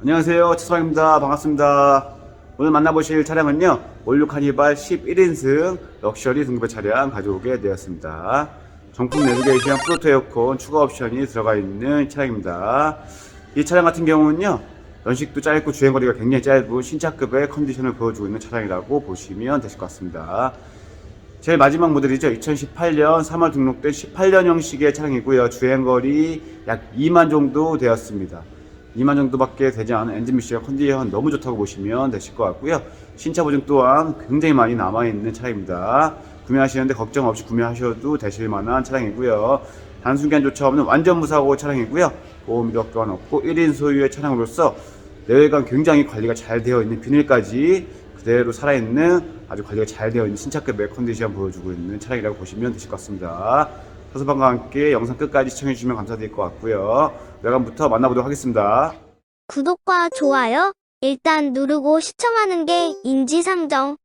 안녕하세요. 최수방입니다. 반갑습니다. 오늘 만나보실 차량은요. 올류 카니발 11인승 럭셔리 등급의 차량 가져오게 되었습니다. 정품 내비게이션 프로토 에어컨 추가 옵션이 들어가 있는 차량입니다. 이 차량 같은 경우는요. 연식도 짧고 주행거리가 굉장히 짧은 신차급의 컨디션을 보여주고 있는 차량이라고 보시면 되실 것 같습니다. 제일 마지막 모델이죠. 2018년 3월 등록된 18년 형식의 차량이고요. 주행거리 약 2만 정도 되었습니다. 2만 정도밖에 되지 않은 엔진 미션 컨디션 너무 좋다고 보시면 되실 것 같고요. 신차 보증 또한 굉장히 많이 남아있는 차량입니다. 구매하시는데 걱정 없이 구매하셔도 되실 만한 차량이고요. 단순기한조차 없는 완전 무사고 차량이고요. 보험 이력 또한 없고 1인 소유의 차량으로서 내외관 굉장히 관리가 잘 되어 있는 비닐까지 그대로 살아있는 아주 관리가 잘 되어 있는 신차급의 컨디션 보여주고 있는 차량이라고 보시면 되실 것 같습니다. 서수방과 함께 영상 끝까지 시청해주시면 감사드릴 것 같고요. 외관부터 만나보도록 하겠습니다. 구독과 좋아요 일단 누르고 시청하는 게 인지상정.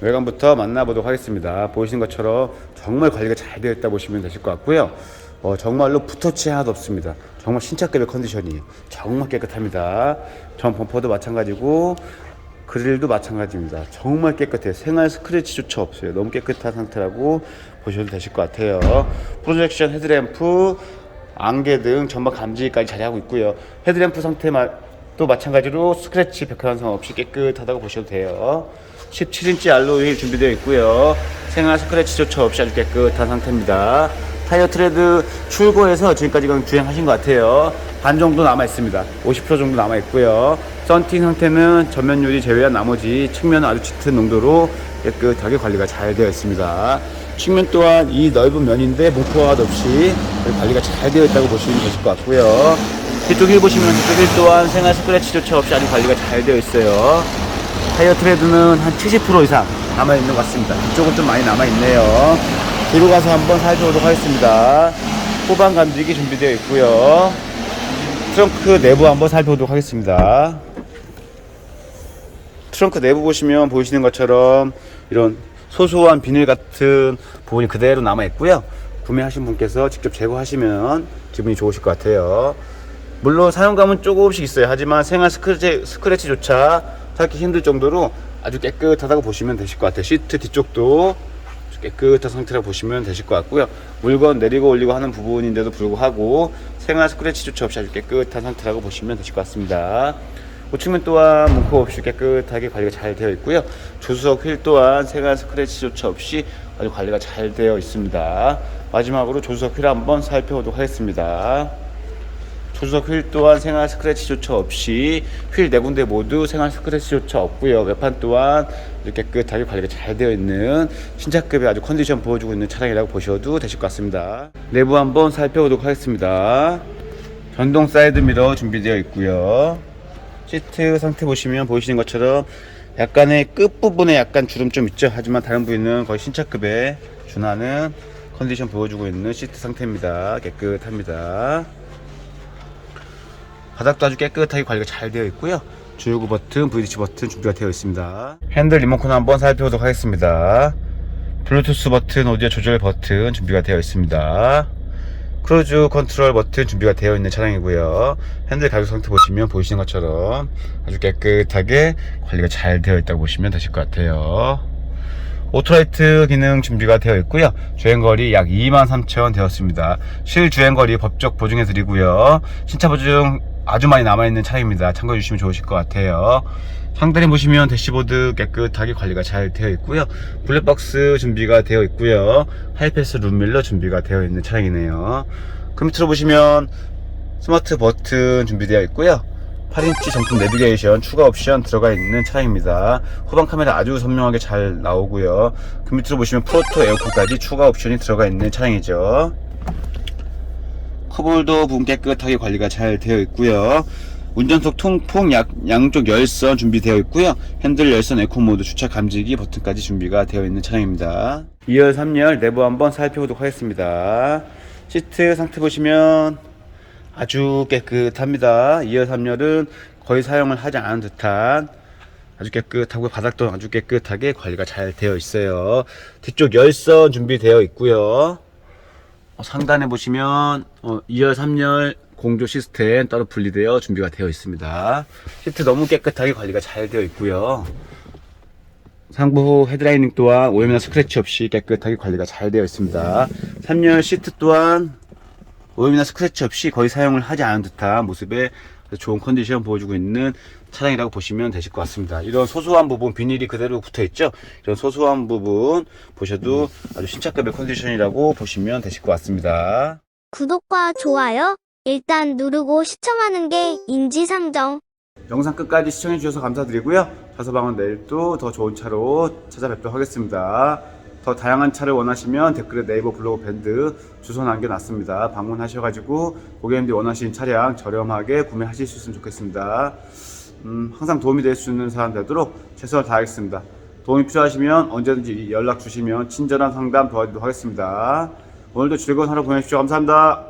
외관부터 만나보도록 하겠습니다. 보시는 것처럼 정말 관리가 잘 되어 있다 보시면 되실 것 같고요. 어, 정말로 붓터치 하나도 없습니다. 정말 신차급의 컨디션이에요. 정말 깨끗합니다. 전 범퍼도 마찬가지고 그릴도 마찬가지입니다. 정말 깨끗해요. 생활 스크래치조차 없어요. 너무 깨끗한 상태라고 보셔도 되실 것 같아요. 프로젝션 헤드램프, 안개 등 전방 감지까지 자리하고 있고요. 헤드램프 상태도 마찬가지로 스크래치 벽화 현 상 없이 깨끗하다고 보셔도 돼요. 17인치 알로이 휠 준비되어 있고요. 생활 스크래치조차 없이 아주 깨끗한 상태입니다. 타이어 트레드 출고해서 지금까지 주행하신 것 같아요. 반 정도 남아 있습니다. 50% 정도 남아 있고요. 썬팅 상태는 전면 유리 제외한 나머지 측면은 아주 짙은 농도로 깨끗하게 관리가 잘 되어 있습니다. 측면 또한 이 넓은 면인데 문포화 없이 관리가 잘 되어 있다고 보시면 되실 것 같고요. 뒤쪽 휠 보시면 뒤쪽 휠 또한 생활 스크래치조차 없이 아주 관리가 잘 되어 있어요. 타이어 트레드는 한 70% 이상 남아있는 것 같습니다. 이쪽은 좀 많이 남아있네요. 뒤로 가서 한번 살펴보도록 하겠습니다. 후방 감지기 준비되어 있고요. 트렁크 내부 한번 살펴보도록 하겠습니다. 트렁크 내부 보시면 보이시는 것처럼 이런 소소한 비닐 같은 부분이 그대로 남아 있고요. 구매하신 분께서 직접 제거하시면 기분이 좋으실 것 같아요. 물론 사용감은 조금씩 있어요. 하지만 생활 스크래치, 스크래치조차 찾기 힘들 정도로 아주 깨끗하다고 보시면 되실 것 같아요. 시트 뒤쪽도 깨끗한 상태라고 보시면 되실 것 같고요. 물건 내리고 올리고 하는 부분인데도 불구하고 생활 스크래치 조차 없이 아주 깨끗한 상태라고 보시면 되실 것 같습니다. 우측면 또한 문콕 없이 깨끗하게 관리가 잘 되어 있고요. 조수석 휠 또한 생활 스크래치조차 없이 아주 관리가 잘 되어 있습니다. 마지막으로 조수석 휠 한번 살펴보도록 하겠습니다. 조수석 휠 또한 생활 스크래치조차 없이 휠 네 군데 모두 생활 스크래치조차 없고요. 외판 또한 이렇게 깨끗하게 관리가 잘 되어 있는 신차급의 아주 컨디션 보여주고 있는 차량이라고 보셔도 되실 것 같습니다. 내부 한번 살펴보도록 하겠습니다. 전동 사이드 미러 준비되어 있고요. 시트 상태 보시면 보이시는 것처럼 약간의 끝부분에 약간 주름 좀 있죠. 하지만 다른 부위는 거의 신차급에 준하는 컨디션 보여주고 있는 시트 상태입니다. 깨끗합니다. 바닥도 아주 깨끗하게 관리가 잘 되어 있고요. 주요구 버튼, VDC 버튼 준비가 되어 있습니다. 핸들 리모컨 한번 살펴보도록 하겠습니다. 블루투스 버튼, 오디오 조절 버튼 준비가 되어 있습니다. 크루즈 컨트롤 버튼 준비가 되어 있는 차량이고요. 핸들 가격 상태 보시면 보이시는 것처럼 아주 깨끗하게 관리가 잘 되어 있다고 보시면 되실 것 같아요. 오토라이트 기능 준비가 되어 있고요. 주행거리 약 23,000 되었습니다. 실주행거리 법적 보증해 드리고요. 신차 보증 아주 많이 남아있는 차량입니다. 참고해 주시면 좋으실 것 같아요. 상단에 보시면 대시보드 깨끗하게 관리가 잘 되어 있고요. 블랙박스 준비가 되어 있고요. 하이패스 룸밀러 준비가 되어 있는 차량이네요. 그 밑으로 보시면 스마트 버튼 준비되어 있고요. 8인치 정품 내비게이션 추가 옵션 들어가 있는 차량입니다. 후방 카메라 아주 선명하게 잘 나오고요. 그 밑으로 보시면 프로토 에어컨까지 추가 옵션이 들어가 있는 차량이죠. 컵홀더 부분 깨끗하게 관리가 잘 되어 있고요. 운전석 통풍 약, 양쪽 열선 준비되어 있고요. 핸들 열선 에코 모드 주차 감지기 버튼까지 준비가 되어 있는 차량입니다. 2열 3열 내부 한번 살펴보도록 하겠습니다. 시트 상태 보시면 아주 깨끗합니다. 2열 3열은 거의 사용을 하지 않은 듯한 아주 깨끗하고 바닥도 아주 깨끗하게 관리가 잘 되어 있어요. 뒤쪽 열선 준비되어 있고요. 어, 상단에 보시면 어, 2열, 3열 공조 시스템 따로 분리되어 준비가 되어 있습니다. 시트 너무 깨끗하게 관리가 잘 되어 있고요. 상부 헤드라이닝 또한 오염이나 스크래치 없이 깨끗하게 관리가 잘 되어 있습니다. 3열 시트 또한 오염이나 스크래치 없이 거의 사용을 하지 않은 듯한 모습의 좋은 컨디션 보여주고 있는 차량이라고 보시면 되실 것 같습니다. 이런 소소한 부분 비닐이 그대로 붙어 있죠. 이런 소소한 부분 보셔도 아주 신차급의 컨디션이라고 보시면 되실 것 같습니다. 구독과 좋아요 일단 누르고 시청하는 게 인지상정. 영상 끝까지 시청해 주셔서 감사드리고요. 자서방은 내일 또 더 좋은 차로 찾아뵙도록 하겠습니다. 더 다양한 차를 원하시면 댓글에 네이버 블로그 밴드 주소 남겨놨습니다. 방문하셔가지고 고객님들이 원하시는 차량 저렴하게 구매하실 수 있으면 좋겠습니다. 음, 항상 도움이 될 수 있는 사람 되도록 최선을 다하겠습니다. 도움이 필요하시면 언제든지 연락 주시면 친절한 상담 도와드리도록 하겠습니다. 오늘도 즐거운 하루 보내십시오. 감사합니다.